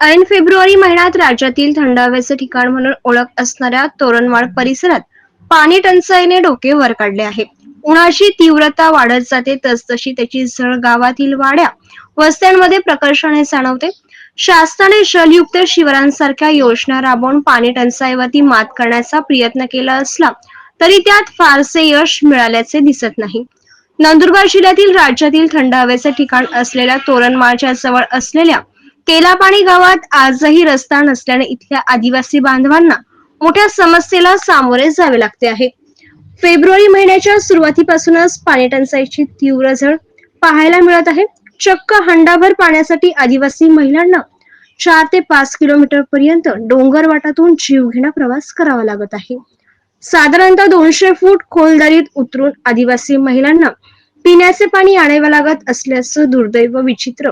ऐन फेब्रुवारी महिन्यात राज्यातील थंड हवेचे ठिकाण म्हणून ओळख असणाऱ्या तोरणवाड परिसरात पाणी टंचाईने डोके वर काढले आहे. उन्हाची तीव्रता वाढत जाते तसतशी त्याची झळ गावातील वाड्या वस्त्यांमध्ये प्रकर्षाने जाणवते. शासनाने जलयुक्त शिवारांसारख्या योजना राबवून पाणी टंचाईवरती मात करण्याचा प्रयत्न केला असला तरी त्यात फारसे यश मिळाल्याचे दिसत नाही. नंदुरबार जिल्ह्यातील राज्यातील थंड हवेचे ठिकाण असलेल्या तोरणमाळच्या जवळ असलेल्या केलापाणी गावात आजही रस्ता नसल्याने इथल्या आदिवासी बांधवांना मोठ्या समस्येला सामोरे जावे लागते आहे. फेब्रुवारी महिन्याच्या सुरुवातीपासूनच पाणी टंचाईची तीव्र झळ पाहायला मिळत आहे. चक्क हंडाभर पाण्यासाठी आदिवासी महिलांना चार ते पाच किलोमीटर पर्यंत डोंगर वाटातून जीवघेणा प्रवास करावा लागत आहे. साधारणतः दोनशे फूट खोलदरीत उतरून आदिवासी महिलांना पिण्याचे पाणी आणावे लागत असल्याचं दुर्दैव विचित्र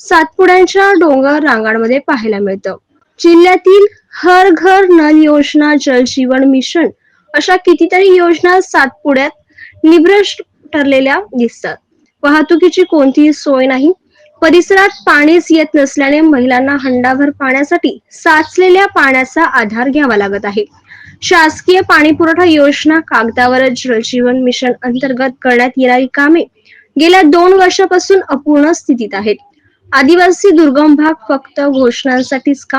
सातपुड्यांच्या डोंगर रांगांमध्ये पाहायला मिळतं. जिल्ह्यातील हर घर नल योजना जल जीवन मिशन अशा कितीतरी योजना सातपुड्यात निब्रश ठरलेल्या दिसतात. वाहतुकीची कोणतीही सोय नाही. परिसरात पाणीच येत नसल्याने महिलांना हंडाभर पाण्यासाठी साचलेल्या पाण्याचा आधार घ्यावा लागत आहे. शासकीय पाणी पुरवठा योजना कागदावरच जलजीवन मिशन अंतर्गत करण्यात येणारी कामे गेल्या दोन वर्षापासून अपूर्ण स्थितीत आहेत. आदिवासी दुर्गम भाग फक्त घोषणांसाठीच का?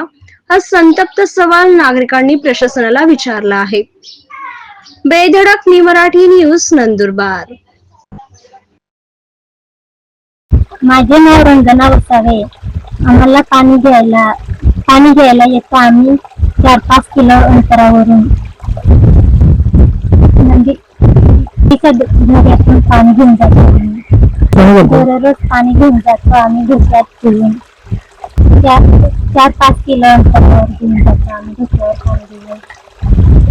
हा संतप्त सवाल नागरिकांनी प्रशासनाला विचारला आहे. बेधडक मी मराठी न्यूज नंदुरबार. माझे नाव रंजना वसावे. आम्हाला पाणी घ्यायला पाणी घ्यायला येतो आम्ही चार पाच किलो अंतरावरून. म्हणजे पाणी घेऊन जातो. आम्ही दररोज पाणी घेऊन जातो आम्ही घुसल्यात घेऊन चार चार पाच किलो अंतरावर घेऊन जातो आम्ही घुसल्यावर पाणी घेऊन.